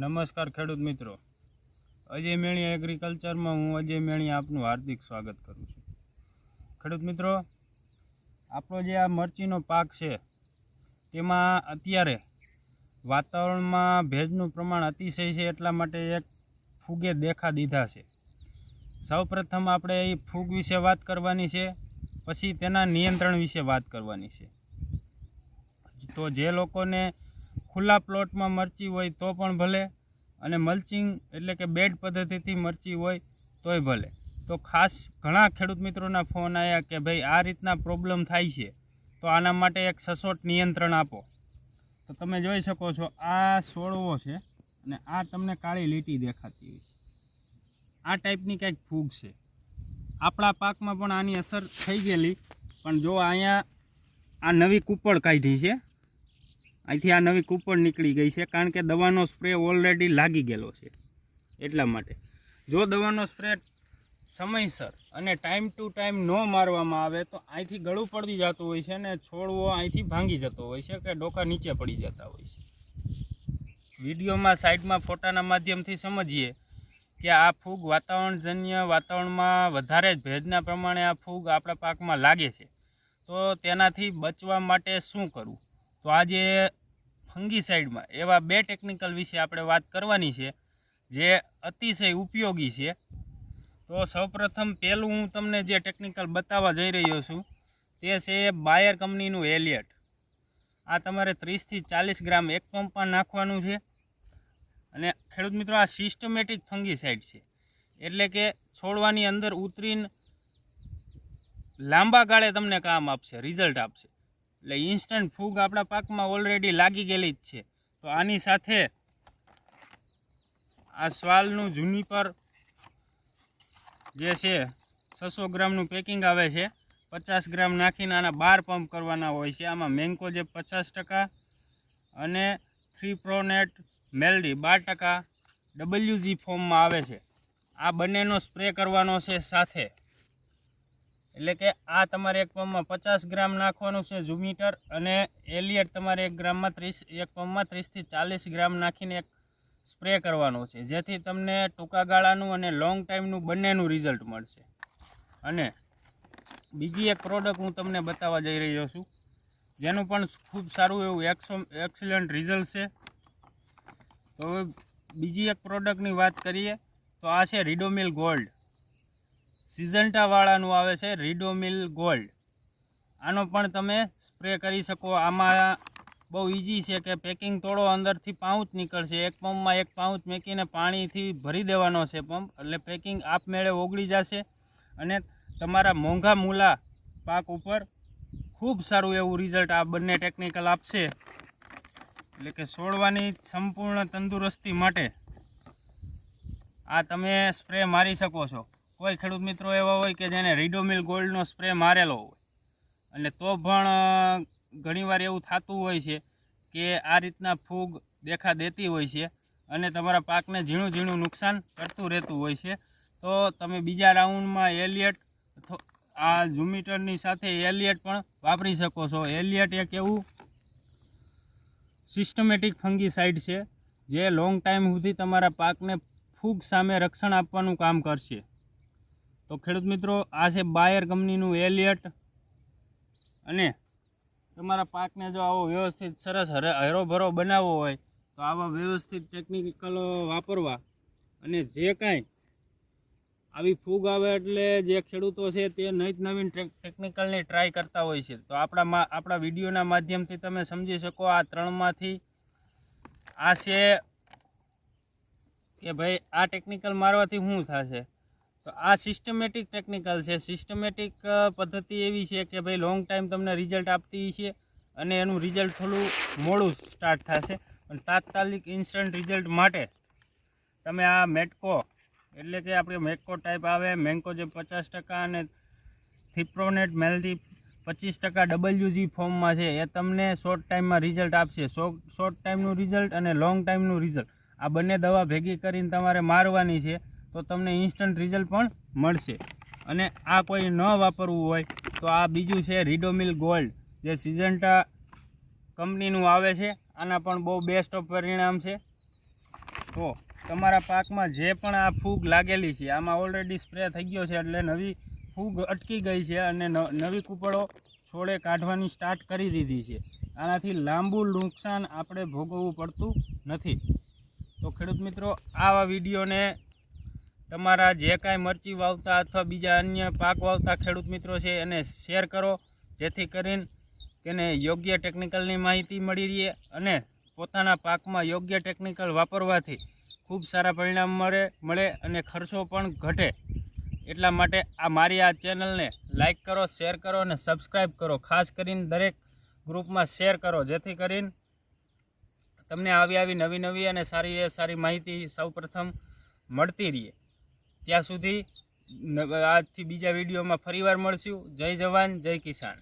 નમસ્કાર ખેડૂત મિત્રો. અજય મેણી એગ્રીકલ્ચરમાં હું અજય મેણી આપનું હાર્દિક સ્વાગત કરું છું. ખેડૂત મિત્રો, આપણો જે આ મરચીનો પાક છે, તેમાં અત્યારે વાતાવરણમાં ભેજનું પ્રમાણ અતિશય છે એટલા માટે એક ફૂગે દેખા દીધા છે. સૌપ્રથમ આપણે એ ફૂગ વિશે વાત કરવાની છે, પછી તેના નિયંત્રણ વિશે વાત કરવાની છે. તો જે લોકોને ખુલ્લા પ્લોટમાં મરચી હોય તો પણ ભલે અને મલ્ચિંગ એટલે કે બેડ પદ્ધતિથી મરચી હોય તોય ભલે. તો ખાસ ઘણા ખેડૂત મિત્રોના ફોન આવ્યા કે ભાઈ આ રીતના પ્રોબ્લેમ થાય છે, તો આના માટે એક સચોટ નિયંત્રણ આપો. તો તમે જોઈ શકો છો, આ સોળવો છે અને આ તમને કાળી લીટી દેખાતી હોય આ ટાઈપની કંઈક ફૂગ છે. આપણા પાકમાં પણ આની અસર થઈ ગયેલી, પણ જો અહીંયા આ નવી કૂપળ કાઢી છે અહીંથી આ નવી કૂપણ નીકળી ગઈ છે કારણ કે દવાનો સ્પ્રે ઓલરેડી લાગી ગયેલો છે એટલા માટે. જો દવાનો સ્પ્રે સમયસર અને ટાઈમ ટુ ટાઈમ ન મારવામાં આવે તો અહીંથી ગળું પડી જતું હોય છે અને છોડવો અહીંથી ભાંગી જતો હોય છે કે ડોકા નીચે પડી જતા હોય છે. વિડીયોમાં સાઈડમાં ફોટાના માધ્યમથી સમજીએ કે આ ફૂગ વાતાવરણજન્ય વાતાવરણમાં વધારે જ ભેજના પ્રમાણે આ ફૂગ આપણા પાકમાં લાગે છે. તો તેનાથી બચવા માટે શું કરવું? તો આજે ફંગીસાઇડમાં એવા બે ટેકનિકલ વિશે આપણે વાત કરવાની છે, જે અતિશય ઉપયોગી છે. તો સૌપ્રથમ પહેલું હું તમને જે ટેકનિકલ બતાવવા જઈ રહ્યો છું, તે છે બાયર કંપનીનું એલિયટ. આ તમારે ત્રીસથી ચાલીસ ગ્રામ એક પંપમાં નાખવાનું છે. અને ખેડૂત મિત્રો, આ સિસ્ટમેટિક ફંગીસાઇડ છે. એટલે કે છોડવાની અંદર ઉતરીને લાંબા ગાળે તમને કામ આપશે રિઝલ્ટ આપશે. એટલે ઇન્સ્ટન્ટ ફૂગ આપણા પાકમાં ઓલરેડી લાગી ગયેલી જ છે. તો આની સાથે આ સ્વાલનું જુનિપર જે છે, છસો ગ્રામનું પેકિંગ આવે છે. પચાસ ગ્રામ નાખીને આના બાર પંપ કરવાના હોય છે. આમાં મેન્કો જે પચાસ ટકા અને થ્રી પ્રોનેટ મેલડી બાર ટકા ડબલ્યુજી ફોર્મમાં આવે છે. આ બંનેનો સ્પ્રે કરવાનો છે સાથે. એટલે કે આ તમારે એક પંપમાં પચાસ ગ્રામ નાખવાનું છે ઝુમીટર અને એલિયટ તમારે એક ગ્રામમાં ત્રીસ, એક પંપમાં ત્રીસથી ચાલીસ ગ્રામ નાખીને એક સ્પ્રે કરવાનો છે. જેથી તમને ટૂંકા ગાળાનું અને લોંગ ટાઈમનું બંનેનું રિઝલ્ટ મળશે. અને બીજી એક પ્રોડક્ટ હું તમને બતાવવા જઈ રહ્યો છું. જેનું પણ ખૂબ સારું એવું એક્સો, એક્સિલન્ટ રિઝલ્ટ છે. તો હવે બીજી એક પ્રોડક્ટની વાત કરીએ, તો આ છે રિડોમિલ ગોલ્ડ. સિઝન્ટાવાળાનું આવે છે રીડોમિલ ગોલ્ડ. આનો પણ તમે સ્પ્રે કરી શકો. આમાં બહુ ઇઝી છે કે પેકિંગ તોડો અંદરથી પાઉચ નીકળશે. એક પંપમાં એક પાઉચ મેકીને પાણીથી ભરી દેવાનો છે પંપ. એટલે પેકિંગ આપમેળે ઓગળી જશે અને તમારા મોંઘા મૂલા પાક ઉપર ખૂબ સારું એવું રિઝલ્ટ આ બંને ટેકનિકલ આપશે. એટલે કે છોડવાની સંપૂર્ણ તંદુરસ્તી માટે આ તમે સ્પ્રે મારી શકો છો. કોઈ ખેડૂત મિત્રો એવા હોય કે જેને રીડોમિલ ગોલ્ડનો સ્પ્રે મારેલો હોય. અને તો પણ ઘણીવાર એવું થતું હોય છે કે આ રીતના ફૂગ દેખા દેતી હોય છે અને તમારા પાકને ઝીણું ઝીણું નુકસાન કરતું રહેતું હોય છે. તો તમે બીજા રાઉન્ડમાં એલિયટ આ ઝુમીટરની સાથે એલિયટ પણ વાપરી શકો છો. એલિયટ એક એવું સિસ્ટમેટિક ફંગીસાઇડ છે જે લોંગ ટાઈમ સુધી તમારા પાકને ફૂગ સામે રક્ષણ આપવાનું કામ કરશે. તો ખેડૂત મિત્રો, આ છે બાયર કંપનીનું એલિયટ અને તમારા પાકને જો આવો વ્યવસ્થિત સરસ હરે હરોભરો બનાવવો હોય, તો આવા વ્યવસ્થિત ટેકનિકલો વાપરવા. અને જે કાંઈ આવી ફૂગ આવે એટલે જે ખેડૂતો છે તે નવી નવીન ટેકનિકલની ટ્રાય કરતા હોય છે. તો આપણા આપણા વિડીયોના માધ્યમથી તમે સમજી શકો આ ત્રણમાંથી. આ છે કે ભાઈ આ ટેકનિકલ મારવાથી શું થશે? તો આ સિસ્ટમેટિક ટેકનિકલ છે. સિસ્ટમેટિક પદ્ધતિ એવી છે કે ભાઈ લોંગ ટાઈમ તમને રિઝલ્ટ આપતી છે અને એનું રિઝલ્ટ થોડું મોડું સ્ટાર્ટ થશે. પણ તાત્કાલિક ઇન્સ્ટન્ટ રિઝલ્ટ માટે તમે આ મેટકો એટલે કે આપણે મેટકો ટાઈપ આવે મેન્કો જે પચાસ ટકા અને થિપ્રોનેટ મેલથી પચીસ ટકા ડબલ્યુજી ફોર્મમાં છે, એ તમને શોર્ટ ટાઈમમાં રિઝલ્ટ આપશે. શોર્ટ ટાઈમનું રિઝલ્ટ અને લોંગ ટાઈમનું રિઝલ્ટ આ બંને દવા ભેગી કરીને તમારે મારવાની છે. તો તમને ઇન્સ્ટન્ટ રિઝલ્ટ પણ મળશે. અને આ કોઈ ન વાપરવું હોય, તો આ બીજું છે રીડોમિલ ગોલ્ડ જે સિઝન્ટા કંપનીનું આવે છે. આના પણ બહુ બેસ્ટ પરિણામ છે. તો તમારા પાકમાં જે પણ આ ફૂગ લાગેલી છે, આમાં ઓલરેડી સ્પ્રે થઈ ગયો છે એટલે નવી ફૂગ અટકી ગઈ છે અને નવી કૂપળો છોડે કાઢવાની સ્ટાર્ટ કરી દીધી છે. આનાથી લાંબુ નુકસાન આપણે ભોગવવું પડતું નથી. તો ખેડૂત મિત્રો, આવા વિડીયોને તમારા જે કાંઈ મરચી વાવતા અથવા બીજા અન્ય પાક વાવતા ખેડૂત મિત્રો છે એને શેર કરો, જેથી કરીને તેને યોગ્ય ટેકનિકલની માહિતી મળી રહે અને પોતાના પાકમાં યોગ્ય ટેકનિકલ વાપરવાથી ખૂબ સારા પરિણામ મળે મળે અને ખર્ચો પણ ઘટે. એટલા માટે આ મારી આ ચેનલને લાઇક કરો શેર કરો અને સબસ્ક્રાઈબ કરો. ખાસ કરીને દરેક ગ્રુપમાં શેર કરો, જેથી કરીને તમને આવી આવી નવી નવી અને સારી સારી માહિતી સૌપ્રથમ મળતી રહે. ત્યાં સુધી આજથી બીજા વિડીયોમાં ફરીવાર મળશું. જય જવાન જય કિસાન.